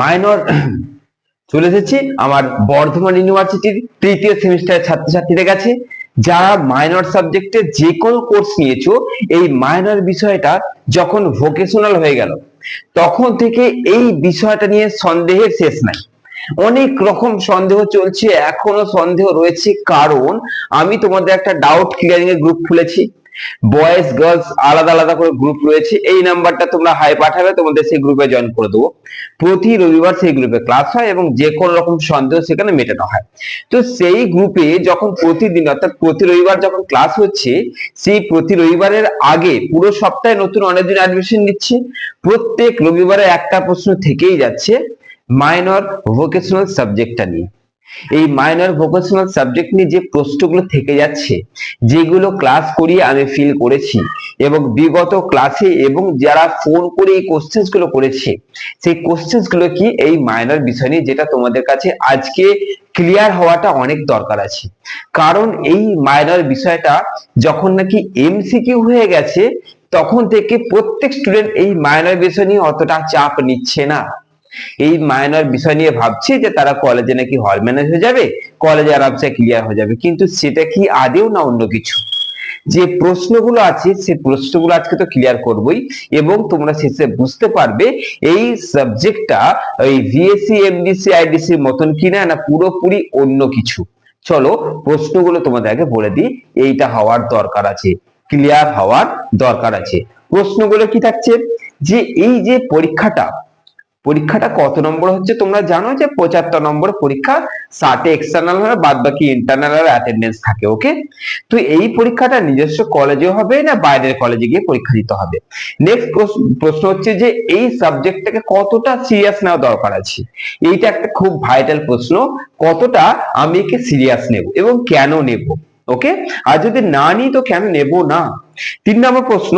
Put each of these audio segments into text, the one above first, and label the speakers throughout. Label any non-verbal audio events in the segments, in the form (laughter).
Speaker 1: Minor (clears throat) চলে এসেছি আমার বর্ধমান ইউনিভার্সিটির তৃতীয় সেমিস্টারের ছাত্রছাত্রীদের কাছে। যারা মাইনর সাবজেক্টে যে কোনো কোর্স নিয়েছো, এই মাইনর বিষয়টা যখন ভোকেশনাল হয়ে গেল, তখন থেকে এই বিষয়টা নিয়ে সন্দেহের শেষ নাই। অনেক রকম সন্দেহ চলছে, এখনও সন্দেহ রয়েছে। কারণ আমি তোমাদের একটা ডাউট ক্লিয়ারিং এর গ্রুপ খুলেছি। বয়েজ গার্লস আলাদা আলাদা করে গ্রুপ রয়েছে। এই নাম্বারটা তোমরা হাই পাঠাবে, তোমাদের সেই গ্রুপে জয়েন করে দেবো। প্রতি রবিবার সেই গ্রুপে ক্লাস হয় এবং যে কোনো রকম সন্দেহ সেখানে মেটানো হয়। তো সেই গ্রুপে যখন প্রতিদিন, অর্থাৎ প্রতি রবিবার যখন ক্লাস হচ্ছে, সেই প্রতি রবিবারের আগে পুরো সপ্তাহে নতুন অনেকদিন অ্যাডমিশন নিচ্ছে। প্রত্যেক রবিবারে একটা প্রশ্ন থেকেই যাচ্ছে মাইনর ভোকেশনাল সাবজেক্টটা নিয়ে। এই মাইনর ভোকেশনাল সাবজেক্ট নিয়ে যে প্রশ্নগুলো থেকে যাচ্ছে, যেগুলো ক্লাস করিয়ে আমি ফিল করেছি এবং বিগত ক্লাসে এবং যারা ফোন করে এই কোশ্চেন্সগুলো করেছে, সেই কোশ্চেন্সগুলো কি এই মাইনর বিষয় নিয়ে যেটা তোমাদের কাছে আজকে ক্লিয়ার হওয়াটা অনেক দরকার আছে। কারণ এই মাইনর বিষয়টা যখন নাকি এমসিকিউ হয়ে গেছে, তখন থেকে প্রত্যেক স্টুডেন্ট এই মাইনর বিষয় নিয়ে অতটা চাপ নিচ্ছে না। এই মাইনর বিষয় নিয়ে ভাবছে যে তারা কলেজে নাকি হল ম্যানেজ হয়ে যাবে কলেজে আরামসে ক্লিয়ার হয়ে যাবে। কিন্তু সেটা কি আদেও না অন্য কিছু? যে প্রশ্নগুলো আছে সেই প্রশ্নগুলো আজকে তো ক্লিয়ার করবই এবং তোমরা শেষে বুঝতে পারবে এই সাবজেক্টটা ওই ভিএসসি এমডিসি আইডিসি মতন কিনা না পুরোপুরি অন্য কিছু। চলো প্রশ্নগুলো তোমাদের আগে বলে দিই, এইটা হওয়ার দরকার আছে ক্লিয়ার হওয়ার দরকার আছে। প্রশ্নগুলো কি থাকছে? যে এই যে পরীক্ষাটা পরীক্ষাটা কত নম্বর হচ্ছে তোমরা জানো যে পঁচাত্তর নম্বর পরীক্ষা ষাটে এক্সটার্নাল হবে বাদ বাকি ইন্টারনাল আর অ্যাটেন্ডেন্স থাকে ওকে তো এই পরীক্ষাটা নিজস্ব কলেজে হবে না বাইরের কলেজে গিয়ে পরীক্ষা দিতে হবে? নেক্সট প্রশ্ন হচ্ছে যে এই সাবজেক্টটাকে কতটা সিরিয়াস নেওয়া দরকার আছে? এইটা একটা খুব ভাইটাল প্রশ্ন, কতটা আমি একে সিরিয়াস নেব এবং কেন নেব ওকে আর যদি না নিই তো কেন নেব না? তিন নম্বর প্রশ্ন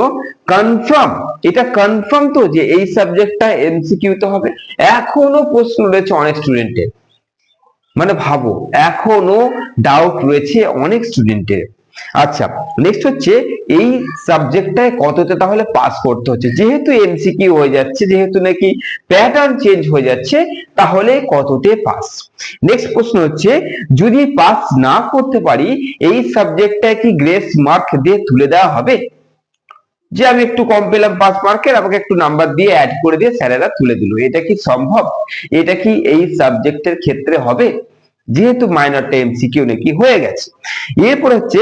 Speaker 1: কনফার্ম এটা কনফার্ম তো যে এই সাবজেক্টটা এমসিকিউ তে হবে। এখনও প্রশ্ন রয়েছে অনেক স্টুডেন্টের মানে ভাবো, এখনও ডাউট রয়েছে অনেক স্টুডেন্টের আচ্ছা নেক্সট হচ্ছে এই সাবজেক্টটায় কততে তাহলে পাস করতে হচ্ছে? যেহেতু এমসিকিউ হয়ে যাচ্ছে, যেহেতু নাকি প্যাটার্ন চেঞ্জ হয়ে যাচ্ছে, তাহলে কততে পাস নেক্সট প্রশ্ন হচ্ছে, যদি পাস না করতে পারি, এই সাবজেক্টটায় কি গ্রেস মার্ক দিয়ে তুলে দেওয়া হবে? যে আমি একটু কম পেলাম পাঁচ মার্কের আমাকে একটু নাম্বার দিয়ে অ্যাড করে দিয়ে স্যারেরা তুলে দিল। এটা কি সম্ভব? এটা কি এই সাবজেক্টের ক্ষেত্রে হবে? যেহেতু মাইনরটা এমসিকিউ নাকি হয়ে গেছে। এরপর হচ্ছে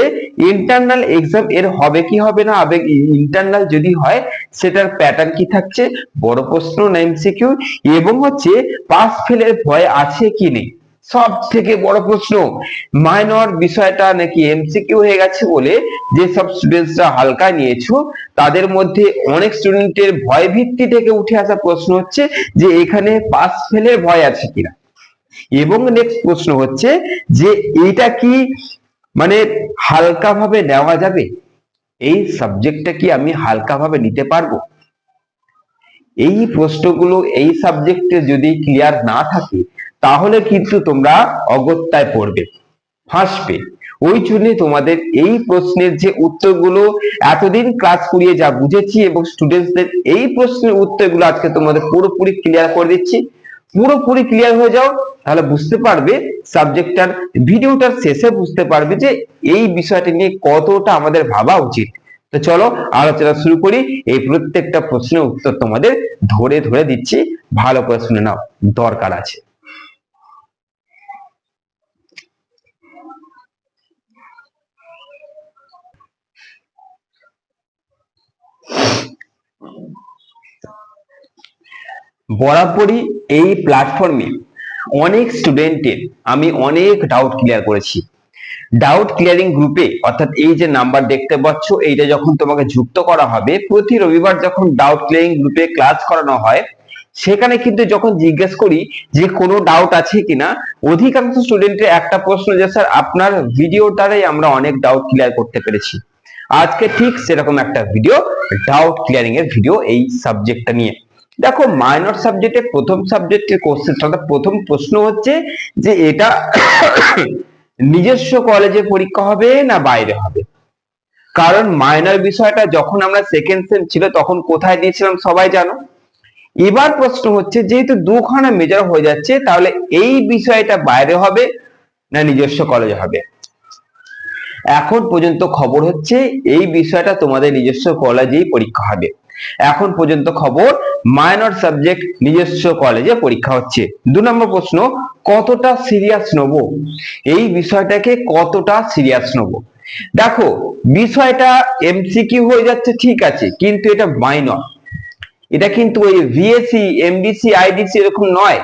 Speaker 1: ইন্টারনাল এক্সাম এর হবে কি হবে না হবে ইন্টারনাল যদি হয়, সেটার প্যাটার্ন কি থাকছে? বড় প্রশ্ন না এমসিকিউ এবং হচ্ছে পাস ফেলের ভয় আছে কি নেই? সব থেকে বড় প্রশ্ন মাইনর বিষয়টা নাকি এমসিকিউ হয়ে গেছে বলে যে সব স্টুডেন্টসরা হালকা নিয়েছো, তাদের মধ্যে অনেক স্টুডেন্টের ভয় ভিত্তি থেকে উঠে আসা প্রশ্ন হচ্ছে যে এখানে পাস ফেলের ভয় আছে কিনা। এবং নেক্সট প্রশ্ন হচ্ছে যে এটা কি মানে হালকা ভাবে নেওয়া যাবে? এই সাবজেক্টটা কি আমি হালকা ভাবে নিতে পারব? এই প্রশ্নগুলো এই সাবজেক্টে যদি ক্লিয়ার না থাকে তাহলে কিন্তু তোমরা অগত্যায় পড়বে, ফাঁসবে। ওই জন্য তোমাদের এই প্রশ্নের যে উত্তরগুলো, এতদিন ক্লাস করিয়ে যা বুঝেছি এবং স্টুডেন্টসদের এই প্রশ্নের উত্তরগুলো আজকে তোমাদের পুরোপুরি ক্লিয়ার করে দিচ্ছি। পুরোপুরি ক্লিয়ার হয়ে যাও, তাহলে বুঝতে পারবে সাবজেক্টটার ভিডিওটার শেষে বুঝতে পারবে যে এই বিষয়টা নিয়ে কতটা আমাদের ভাবা উচিত। তো চলো, আলোচনা শুরু করি। এই প্রত্যেকটা প্রশ্নের উত্তর তোমাদের ধরে ধরে দিচ্ছি। ভালো করে শুনে নাও, দরকার আছে। বরাবরই এই প্ল্যাটফর্মে অনেক স্টুডেন্টের আমি অনেক ডাউট ক্লিয়ার করেছি। ডাউট ক্লিয়ারিং গ্রুপে অর্থাৎ এই যে নাম্বার দেখতে পাচ্ছ, এইটা যখন তোমাকে যুক্ত করা হবে, প্রতি রবিবার যখন ডাউট ক্লিয়ারিং গ্রুপে ক্লাস করানো হয়, সেখানে কিন্তু যখন জিজ্ঞেস করি যে কোনো ডাউট আছে কিনা, অধিকাংশ স্টুডেন্টের একটা প্রশ্ন যে, স্যার, আপনার ভিডিও দ্বারাই আমরা অনেক ডাউট ক্লিয়ার করতে পেরেছি। আজকে ঠিক সেরকম একটা ভিডিও ডাউট ক্লিয়ারিং এর ভিডিও এই সাবজেক্টটা নিয়ে। দেখো মাইনর সাবজেক্টে প্রথম সাবজেক্টের কোশ্চেন অর্থাৎ প্রথম প্রশ্ন হচ্ছে যে এটা (coughs) নিজস্ব কলেজে পরীক্ষা হবে না বাইরে হবে? কারণ মাইনর বিষয়টা যখন আমরা সেকেন্ড সেম ছিল, তখন কোথায় দিয়েছিলাম সবাই জানো? এবার প্রশ্ন হচ্ছে, যেহেতু দুখানা মেজর হয়ে যাচ্ছে, তাহলে এই বিষয়টা বাইরে হবে না নিজস্ব কলেজে হবে? এখন পর্যন্ত খবর হচ্ছে, এই বিষয়টা তোমাদের নিজস্ব কলেজেই পরীক্ষা হবে। এখন পর্যন্ত খবর মাইনর সাবজেক্ট নিজস্ব কলেজে পরীক্ষা হচ্ছে। দু নম্বর প্রশ্ন, কতটা সিরিয়াস নেব? এই বিষয়টাকে কতটা সিরিয়াস নেব? দেখো, বিষয়টা এমসিকিউ হয়ে যাচ্ছে, ঠিক আছে, কিন্তু এটা মাইনর এটা কিন্তু ওই ভিএসসি এমডিসি আইডিসি এরকম নয়।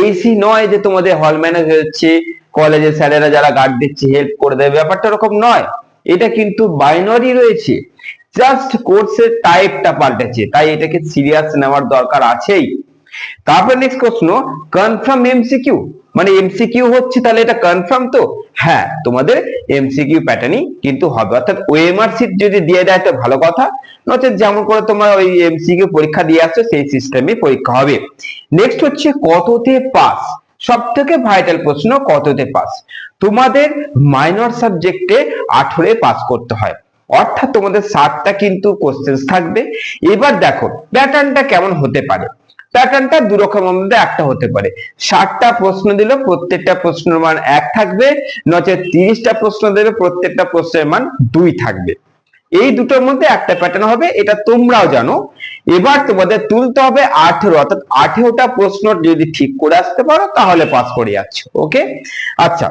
Speaker 1: এইসি নয় যে তোমাদের হল ম্যানেজ হচ্ছে কলেজের স্যারেরা যারা গার্ড দিচ্ছে হেল্প করে দেবে, ব্যাপারটা এরকম নয়। এটা কিন্তু বাইনারি রয়েছে। জাস্ট কোর্সের টাইপটা পাল্টেছে, তাই এটাকে সিরিয়াস নেওয়ার দরকার আছেই। তারপর নেক্সট প্রশ্ন কনফার্ম এমসিকিউ মানে এমসিকিউ হচ্ছে তাহলে এটা কনফার্ম তো? হ্যাঁ তোমাদের এমসিকিউ প্যাটার্নই কিন্তু হবে। অর্থাৎ ওএমআর সিট যদি দিয়ে দেয় তো ভালো কথা, নচেত যেমন করে তোমার ওই এমসিকিউ পরীক্ষা দিয়ে আসছো, সেই সিস্টেমে পরীক্ষা হবে। নেক্সট হচ্ছে, কততে পাস সব থেকে ভাইটাল প্রশ্ন, কততে পাস তোমাদের মাইনর সাবজেক্টে আঠেরো পাস করতে হয়। অর্থাৎ তোমাদের ষাটটা কিন্তু কোশ্চেন থাকবে। এবার দেখো প্যাটার্নটা কেমন হতে পারে? প্যাটার্নটা দু রকমের মধ্যে একটা হতে পারে। ষাটটা প্রশ্ন দিলে, প্রত্যেকটা প্রশ্নের মান এক থাকবে নচেত তিরিশটা প্রশ্ন দিলে প্রত্যেকটা প্রশ্নের মান দুই থাকবে। এই দুটোর মধ্যে একটা প্যাটার্ন হবে, এটা তোমরাও জানো। এবার তোমাদের তুলতে হবে আঠেরো, অর্থাৎ আঠেরোটা প্রশ্ন যদি ঠিক করে আসতে পারো, তাহলে পাস করে যাচ্ছ ওকে আচ্ছা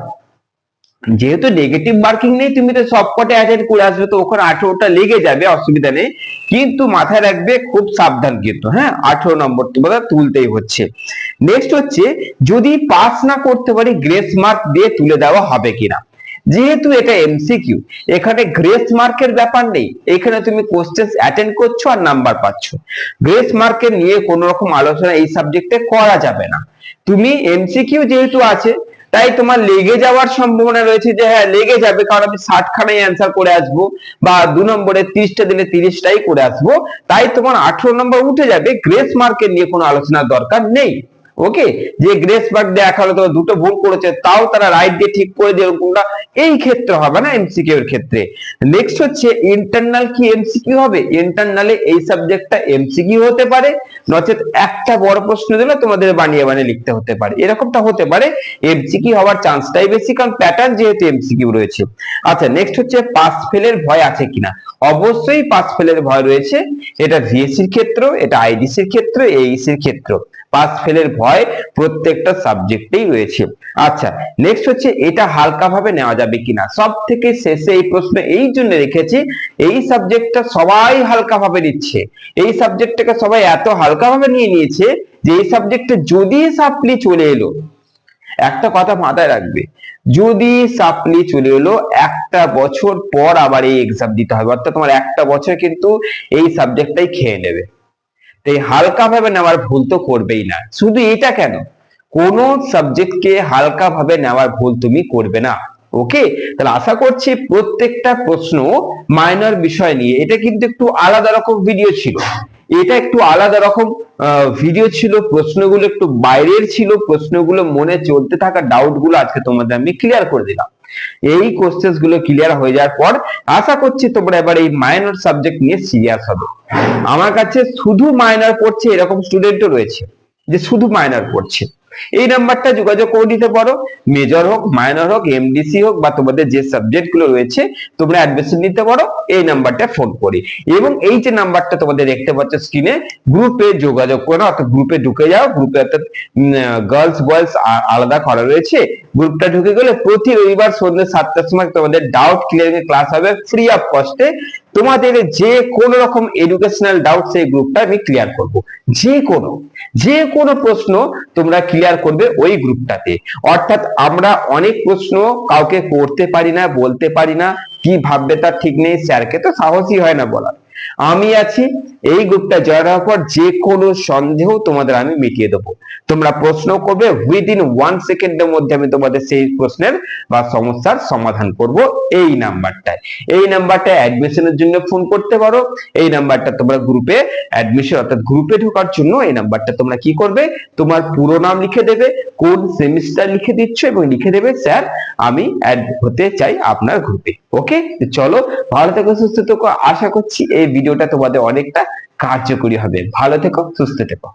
Speaker 1: যেহেতু নেগেটিভ মার্কিং নেই, তুমি তো সবকটা অ্যাটেন্ড করে আসবে, তো ওখানে আঠেরোটা লেগে যাবে, অসুবিধা নেই। কিন্তু মাথায় রাখবে খুব সাবধান কিন্তু হ্যাঁ? আঠেরো নম্বর তোমাদের তুলতেই হচ্ছে। নেক্সট হচ্ছে, যদি পাস না করতে পারি গ্রেস মার্ক দিয়ে তুলে দেওয়া হবে কিনা? যেহেতু এটা এমসিকিউ এখানে গ্রেস মার্কের ব্যাপার নেই। এখানে তুমি কোশ্চেন অ্যাটেন্ড করছ আর নাম্বার পাচ্ছ। গ্রেস মার্কের নিয়ে কোনো রকম আলোচনা এই সাবজেক্টে করা যাবে না। তুমি এমসিকিউ যেহেতু আছে তাই তোমার লেগে যাওয়ার সম্ভাবনা রয়েছে যে হ্যাঁ লেগে যাবে, কারণ আমি ষাটখানাই অ্যান্সার করে আসব বা দু নম্বরে তিরিশটা দিলে তিরিশটাই করে আসব। তাই তোমার আঠেরো নম্বর উঠে যাবে গ্রেস মার্কের নিয়ে কোনো আলোচনার দরকার নেই। ওকে যে গ্রেস মার্ক দেখা হলো তোমার দুটো ভুল করেছে, তাও তারা রাইট দিয়ে ঠিক করে দিয়ে কোনটা এই ক্ষেত্রে হবে না এমসিকিউ এর ক্ষেত্রে। নেক্সট হচ্ছে ইন্টারনাল কি এমসিকিউ হবে? ইন্টারনালে এই সাবজেক্টটা এমসিকিউ হতে পারে, নচেত একটা বড় প্রশ্ন দিলে তোমাদের বানিয়ে বানিয়ে লিখতে হতে পারে। এরকমটা হতে পারে এমসিকিউ হওয়ার চান্সটাই বেশি, কারণ প্যাটার্ন যেহেতু এমসিকিউ রয়েছে। আচ্ছা নেক্সট হচ্ছে পাস ফেলের ভয় আছে কিনা? অবশ্যই পাস ফেলের ভয় রয়েছে। এটা ভিএসসির ক্ষেত্র, এটা আইডিসির ক্ষেত্র এইসির ক্ষেত্র। পাস ফেলের ভয় প্রত্যেকটা সাবজেক্টেই রয়েছে। আচ্ছা নেক্সট হচ্ছে এটা হালকা ভাবে নেওয়া যাবে কিনা? সব থেকে শেষে এই প্রশ্ন এই জন্য রেখেছি, এই সাবজেক্টটা সবাই হালকা ভাবে নিচ্ছে। এই সাবজেক্টটাকে সবাই এত হালকা ভাবে নিয়ে নিয়েছে যে এই সাবজেক্টে যদি সাপ্লি চলে এলো, একটা কথা মাথায় রাখবে, যদি সাপ্লি চলে এলো, একটা বছর পর আবার এই এক্সাম দিতে হবে। অর্থাৎ তোমার একটা বছর কিন্তু এই সাবজেক্টটাই খেয়ে নেবে। তাই হালকা ভাবে নেওয়ার ভুল তো করবেই না। শুধু এটা কেন? কোন সাবজেক্টকে হালকা ভাবে নেওয়ার ভুল তুমি করবে না। ওকে? তাহলে আশা করছি প্রত্যেকটা প্রশ্ন মাইনর বিষয় নিয়ে, এটা কিন্তু একটু আলাদা রকম ভিডিও ছিল। এটা একটু আলাদা রকম ভিডিও ছিল, প্রশ্নগুলো একটু বাইরের ছিল, প্রশ্নগুলো মনে চলতে থাকা ডাউটগুলো আজকে তোমাদের আমি ক্লিয়ার করে দিলাম। এই কোশ্চেনগুলো ক্লিয়ার হয়ে যাওয়ার পর আশা করছি তোমরা এবার এই মাইনর সাবজেক্ট নিয়ে সিরিয়াস হবে। আমার কাছে শুধু মাইনর পড়ছে এরকম স্টুডেন্টও রয়েছে, যে শুধু মাইনর পড়ছে। এই নাম্বারটা যোগাযোগ করে নিতে পারো। মেজর হোক মাইনর হোক এমডিসি হোক বা তোমাদের যে সাবজেক্টগুলো রয়েছে, তোমরা অ্যাডমিশন নিতে পারো, এই নাম্বারটা ফোন করে। এবং এই যে নাম্বারটা তোমাদের দেখতে পাচ্ছ স্ক্রিনে গ্রুপে যোগাযোগ করো, অর্থাৎ গ্রুপে ঢুকে যাও গ্রুপে অর্থাৎ গার্লস বয়েজ আলাদা করা রয়েছে। গ্রুপটা ঢুকে গেলে প্রতি রবিবার সন্ধ্যে সাতটার সময় তোমাদের ডাউট ক্লিয়ারিং ক্লাস হবে ফ্রি অফ কস্টে তোমাদের যে কোন রকম এডুকেশনাল ডাউট সেই গ্রুপটা আমি ক্লিয়ার করব। যে কোনো যে কোনো প্রশ্ন তোমরা ক্লিয়ার করবে ওই গ্রুপটাতে অর্থাৎ আমরা অনেক প্রশ্ন কাউকে করতে পারি না, বলতে পারি না, কি ভাববে তার ঠিক নেই, স্যারকে তো সাহসই হয় না বলার। আমি আছি, এই গ্রুপটা জয়েন হওয়ার পর যে কোনো সন্দেহ তোমাদের আমি মিটিয়ে দেবো। তোমরা প্রশ্ন করবে উইদিন ওয়ান সেকেন্ডের মধ্যে আমি তোমাদের সেই প্রশ্নের বা সমস্যার সমাধান করব এই নাম্বারটায়। এই নাম্বারটায় অ্যাডমিশনের জন্য ফোন করতে পারো, এই নাম্বারটা তোমরা গ্রুপে অ্যাডমিশন অর্থাৎ গ্রুপে ঢোকার জন্য এই নাম্বারটা তোমরা কি করবে, তোমার পুরো নাম লিখে দেবে, কোন সেমিস্টার লিখে দিচ্ছ এবং লিখে দেবে, স্যার, আমি অ্যাড হতে চাই আপনার গ্রুপে ওকে চলো, ভালো থেকো, সুস্থ থেকো, আশা করছি এই ভিডিওটা তোমাদের অনেকটা কার্যকরী হবে। ভালো থেকো সুস্থ থেকো।